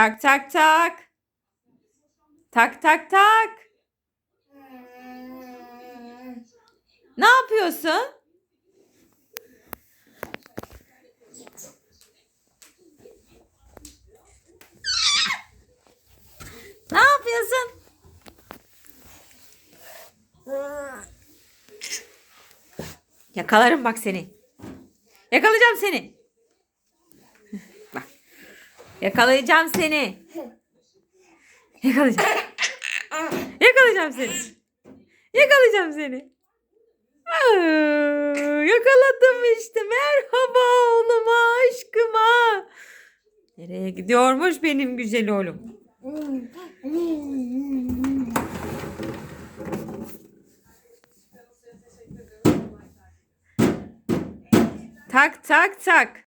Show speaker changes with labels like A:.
A: Tak tak tak. Tak tak tak. Ne yapıyorsun? Ne yapıyorsun? Yakalarım bak seni. Yakalayacağım seni. Yakalayacağım seni. Yakalayacağım. Yakalayacağım seni. Yakalayacağım seni. Aa, yakaladım işte. Merhaba oğluma, aşkıma. Nereye gidiyormuş benim güzel oğlum? Tak tak tak.